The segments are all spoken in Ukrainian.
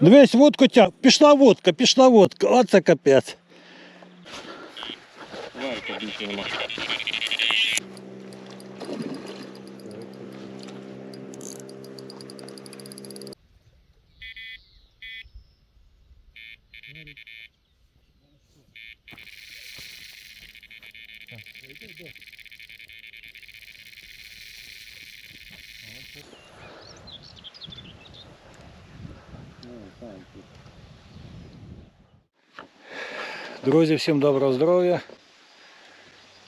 Дивись, водку тя. Пішла водка, пішла водка. Оце капець. Варка більше нема. Друзі, всім доброго здоров'я.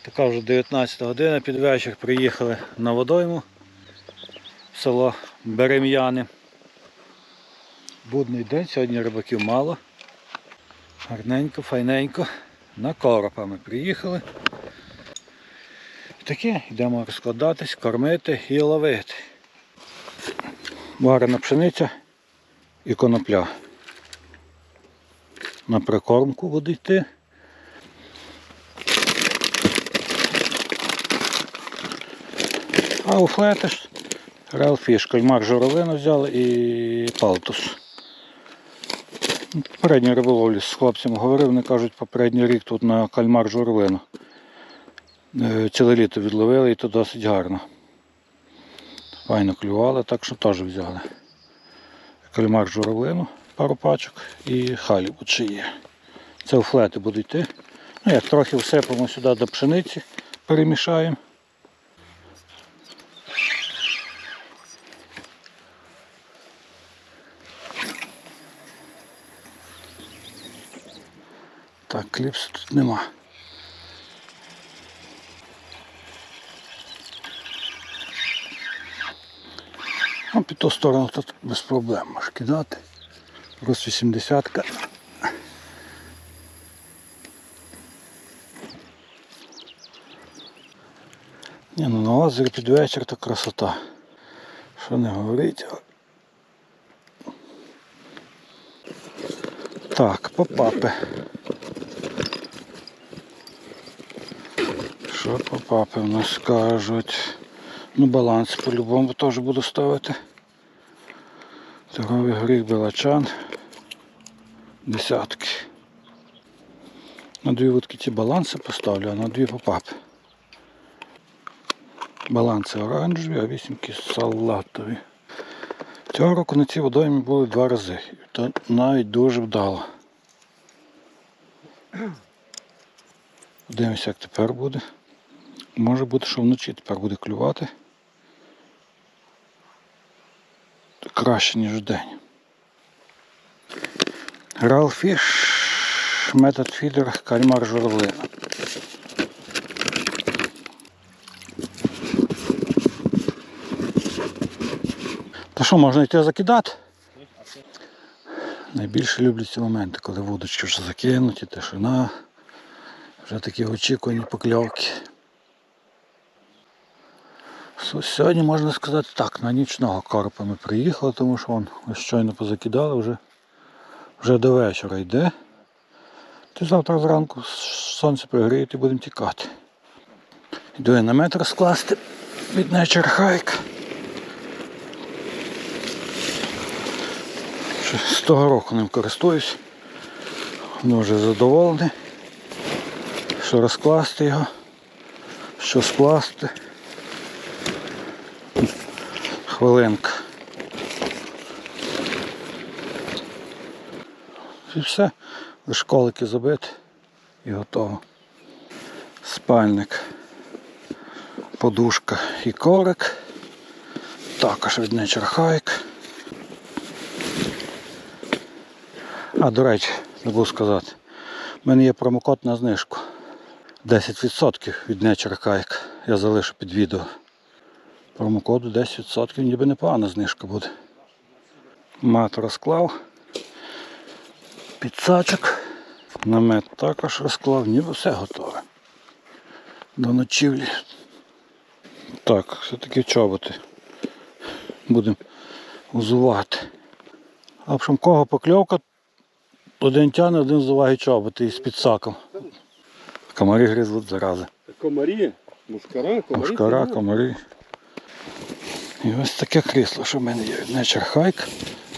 Така вже 19 година, під вечір приїхали на водойму в село Берем'яни. Будний день, сьогодні рибаків мало. Гарненько, файненько. На коропа ми приїхали. Таке, йдемо розкладатись, кормити і ловити. Варена пшениця і конопля. На прикормку буде йти. А у флетиш релфіш, кальмар журавлину взяли і палтус. Попередній риболовлі з хлопцями говорив, вони кажуть, попередній рік тут на кальмар журавлину. Е, Ціле літо відловили і то досить гарно. Файно клювали, так що теж взяли. Кальмар журавлину, пару пачок і халібут ще є. Це у флети буде йти. Ну як трохи всипемо сюди до пшениці, перемішаємо. Так, кліпсу тут нема. А під ту сторону тут без проблем можеш кидати. Роз 80 ка Ні, ну на озері під вечір то красота. Що не говорить. Так, попапи. Що попапи в нас кажуть? Ну, баланс по-любому теж буду ставити. Торговий горіх белачан. Десятки. На дві вудки ці баланси поставлю, а на дві попапи. Баланси оранжеві, а вісімки салатові. Цього року на цій водоймі були два рази. То навіть дуже вдало. Подивимося, як тепер буде. Може бути, що вночі тепер буде клювати. Краще, ніж вдень. Ралфіш, метод фідер, кальмар журавлина. Та що, можна йти закидати? Найбільше люблю ці моменти, коли вудочки вже закинуті, тишина, вже такі очікувані покльовки. Сьогодні можна сказати так, на нічного карпа ми приїхали, тому що вон, ось щойно позакидали, вже, вже до вечора йде. Ти завтра зранку сонце пригріє і будемо тікати. Йду я намет розкласти від Nature Hike. З того року ним користуюсь. Дуже задоволений, що розкласти його, що скласти. Хвилинка. І все. Лиш колики забити і готово. Спальник, подушка і корик. Також від Nature. А, до речі, забув сказати. У мене є промокод на знижку. 10% від Nature Hike. Я залишу під відео. Промокоду 10%, ніби непогана знижка буде. Мат розклав. Підсачок. Намет також розклав, ніби все готове. До ночівлі. Так, все-таки чоботи. Будемо узувати. А в общем, кого покльовка, один тяне, один зуває чоботи із підсаком. Комарі гризуть зарази. Комарі, мушкара, комарі. Мушкара, комарі. І ось таке крісло, що в мене є Nature Hike.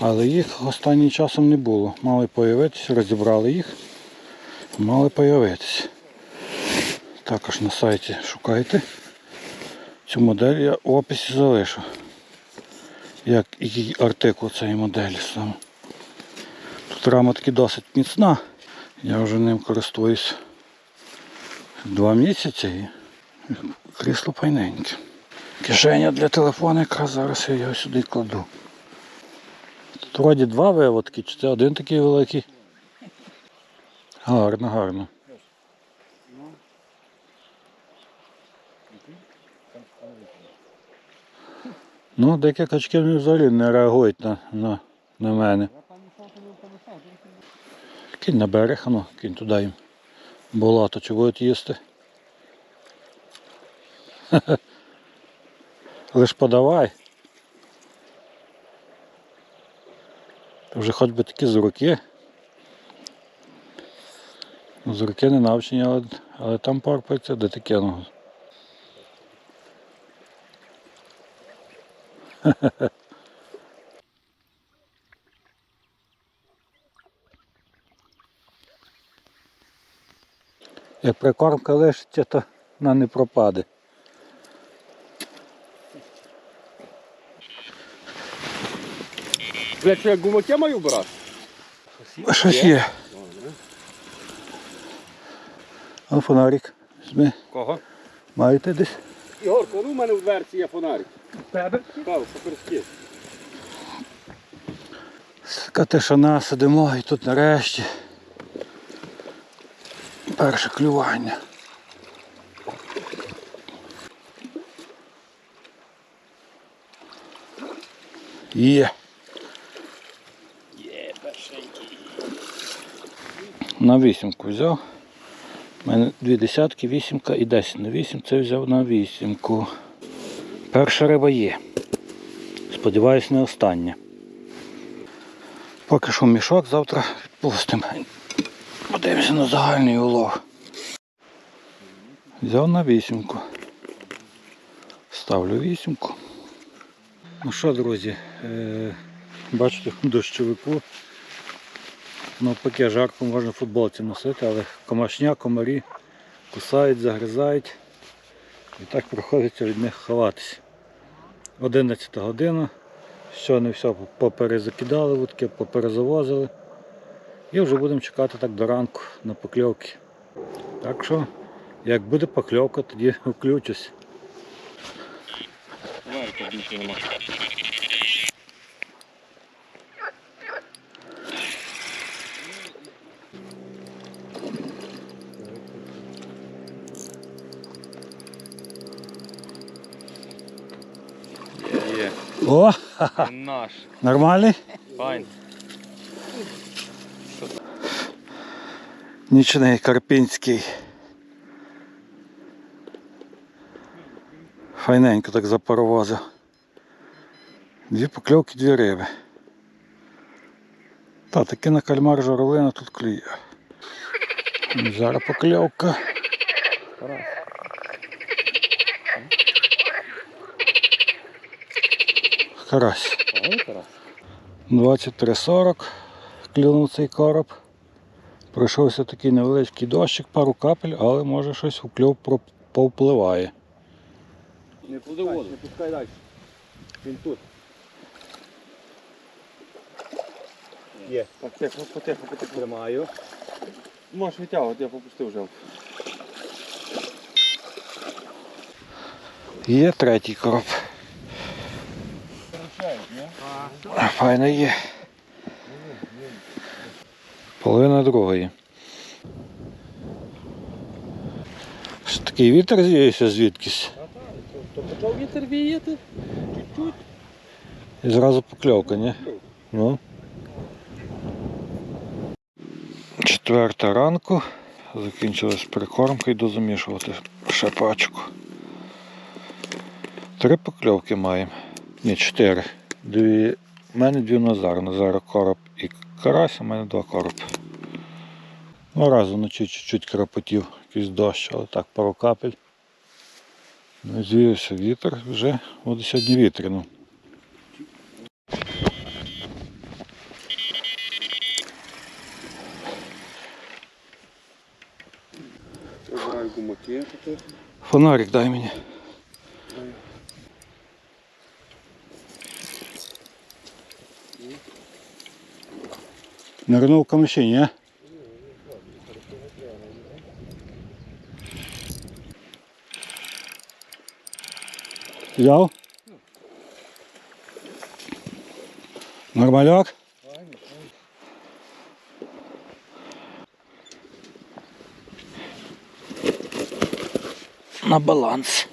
Але їх останнім часом не було. Мали появитися, розібрали їх. Мали появитися. Також на сайті шукайте. Цю модель я в описі залишу. Як який артикул цієї моделі саме. Тут рама таки досить міцна. Я вже ним користуюсь два місяці і крісло файненьке. Кишеня для телефону якраз зараз я його сюди кладу. Вроді два виводки, чи це один такий великий. Гарно, гарно. Ну, деякі качки взагалі не реагують на, на, на мене. Кинь на берег, ну, кинь туди їм. Болото, чи будуть їсти. Лиш подавай. Вже хоч би такі з руки. Ну, з руки не навчені, але, але там порпається, де таке ну. Як прикормка лишиться, то вона не пропаде. Блядь, що я гумаке маю брати? Щось є. А фонарик. Візьми. Кого? Маєте десь? Ігор, коли у мене в дверці є фонарик? Тебе? Так, суперський. Така тишина, сидимо і тут нарешті. Перше клювання. Є. Є, На вісімку взяв. У мене дві десятки, вісімка і десять на вісім. Це взяв на вісімку. Перша риба є. Сподіваюсь, не остання. Поки що мішок, завтра відпустимо. Подивимося на загальний улов. Взяв на вісімку. Ставлю вісімку. Ну що, друзі, е, бачите, дощовику Навпаки, жарко можна в футболці носити, але комашня, комарі кусають, загризають. І так приходиться від них ховатися. 11 година. Що не все поперезакидали, вудки, поперезавозили. І вже будемо чекати так до ранку на покльовки. Так що, як буде покльовка, тоді включусь. О, наш. нормальний? Файн. Нічний Карпінський. Файненько так запаровозив. Дві покльовки, дві риби. Та таки на кальмар журавлина тут клює. Зараз покльовка. Карась. 23.40 клюнув цей короб. Пройшовся такий невеличкий дощик, пару капель, але може щось у кльов повпливає. Не клади воду. Не пускай далі. Він тут. Є. Так, тихо, потихо, потихо. Тримаю. Можеш витягувати, я попустив вже. Є третій короб. Файно є. Половина другої. Такий вітер з'явився звідкись. То почав вітер віяти? Чуть-чуть. І зразу покльовка, ні? Ну. Четверта ранку. Закінчилась прикормка, йду замішувати ще пачку. Три покльовки маємо. Ні, чотири дві. У мене дві Назар. Назар короб і карась, у мене два короб. Ну, раз вночі чуть-чуть крапотів, якийсь дощ, але так пару капель. Ну, вітер, вже буде сьогодні вітряно. Ну. Фонарик дай мені. Нирнув камиші, ні? Взяв? Нормаляк? На баланс.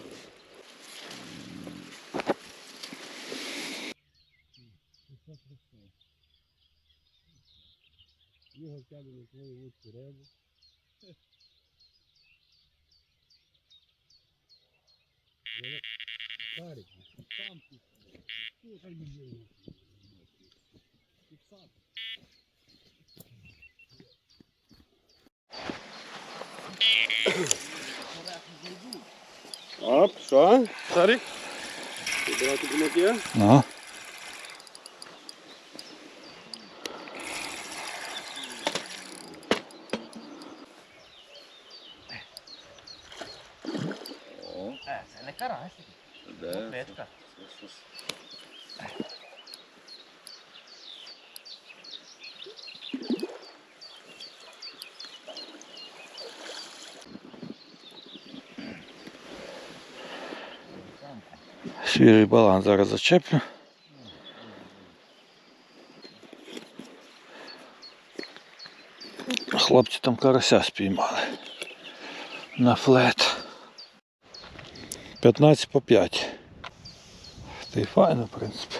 Klar, fertig. Det er bra at Свіжий баланс зараз зачеплю. Хлопці там карася спіймали. На флет. 15 по 5. Та й файно, в принципі.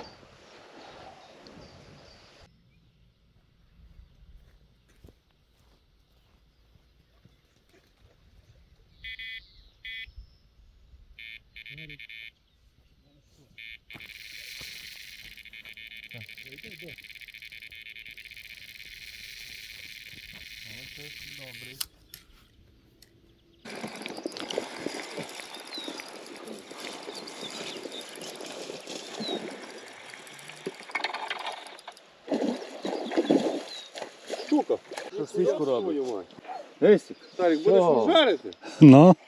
Штука. Що свічку робить? Лесик, Тарик, будеш Що? жарити? Ну.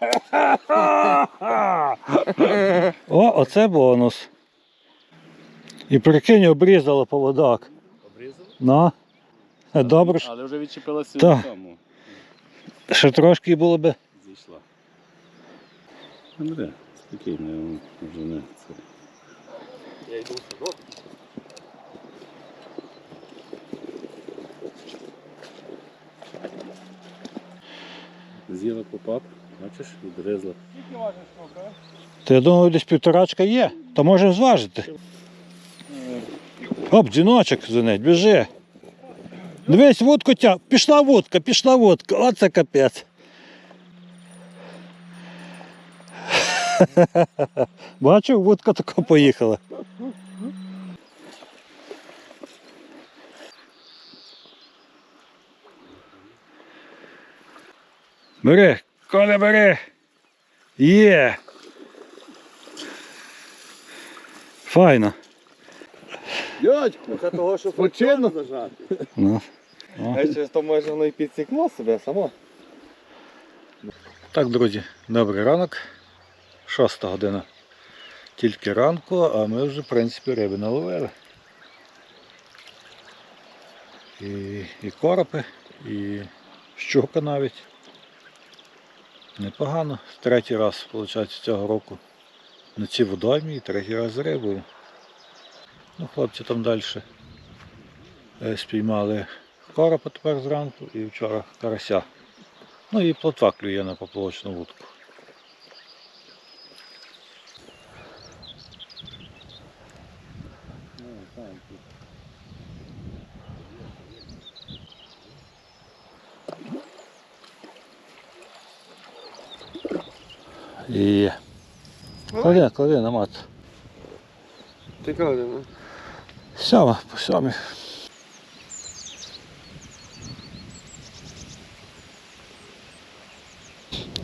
О, оце бонус. І прикинь, обрізало поводок. Обрізав? Ну. Е, Добре, ж. Але вже відчепилася Так. в тому. ще трошки і було би. Зійшла. Андрей, спокійно, я вам вже не це. Я йду в садок. З'їла попап, бачиш, відрізла. Скільки важиш штука? То я думаю, десь півторачка є, то можемо зважити. Оп, дзвіночок дзвонить, біжи. Дивись, вудку тя. Пішла вудка, пішла вудка. Оце капець. Бачив, вудка така поїхала. Бери, Коля, бери. Є. Файно. Дядьку, це того, що починно зажати. Ну. А через то може воно і підсікнуло себе само. Так, друзі, добрий ранок. Шоста година. Тільки ранку, а ми вже, в принципі, риби наловили. І, і коропи, і щука навіть. Непогано. Третій раз, виходить, цього року на цій водоймі і третій раз з рибою. Ну, хлопці там далі е, спіймали коропа тепер зранку і вчора карася. Ну і плотва клює на поплавочну вудку. І клади, клади на мат. Ти коли, ну? Сьома, по сьомі.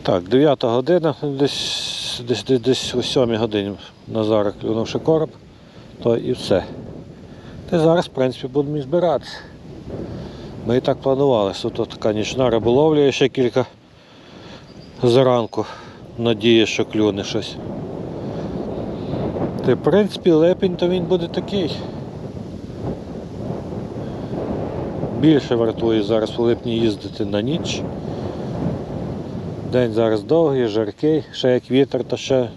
Так, 9 година, десь, десь, десь, о 7 годині Назар клюнувши короб, то і все. Та зараз, в принципі, будемо і збиратися. Ми і так планували, що тут така нічна риболовля ще кілька зранку. Надію, що клюне щось. Та, в принципі, лепень то він буде такий. Більше вартує зараз в липні їздити на ніч. День зараз довгий, жаркий, ще як вітер, то ще,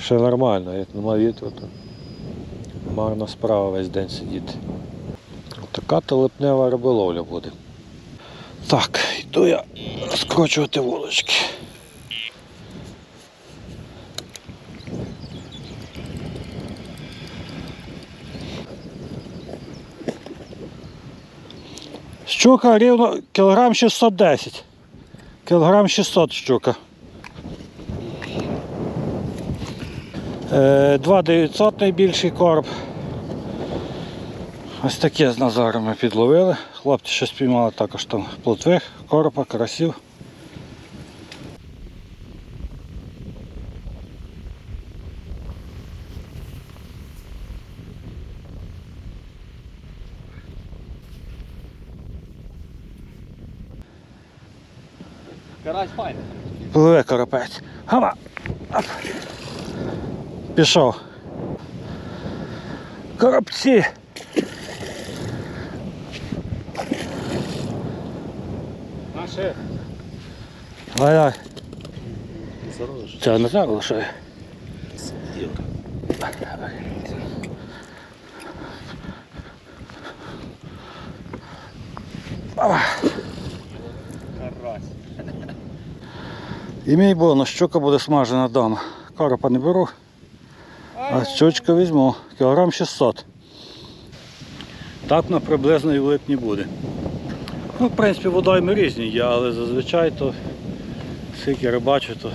ще нормально, як нема вітру, то марна справа весь день сидіти. Така то липнева риболовля буде. Так, йду я скручувати вулички. Щука рівно кілограм 610. Кілограм 600 щука. Е, 2900 найбільший короб. Ось таке з Назаром ми підловили. Хлопці ще спіймали також там плотвих, коропа, карасів. Пливе коропець. Гава! Оп. Пішов. Коробці! Наше. Давай, Зарож. Це Назар лишає. І мій бонус, щука буде смажена вдома. Коропа не беру, а щучку візьму. Кілограм 600. Так на приблизно і в липні буде. Ну, в принципі, водойми різні є, але зазвичай то скільки рибачу, то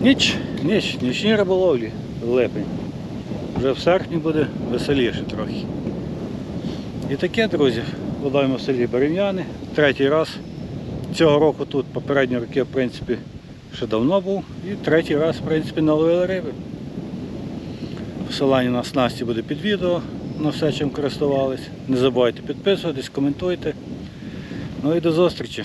ніч, ніч, нічні риболовлі, липень. Вже в серпні буде веселіше трохи. І таке, друзі, водойма в селі Берем'яни. Третій раз. Цього року тут попередні роки, в принципі, ще давно був. І третій раз, в принципі, наловили риби. Посилання на снасті буде під відео на все, чим користувались. Не забувайте підписуватись, коментуйте. Ну і до зустрічі.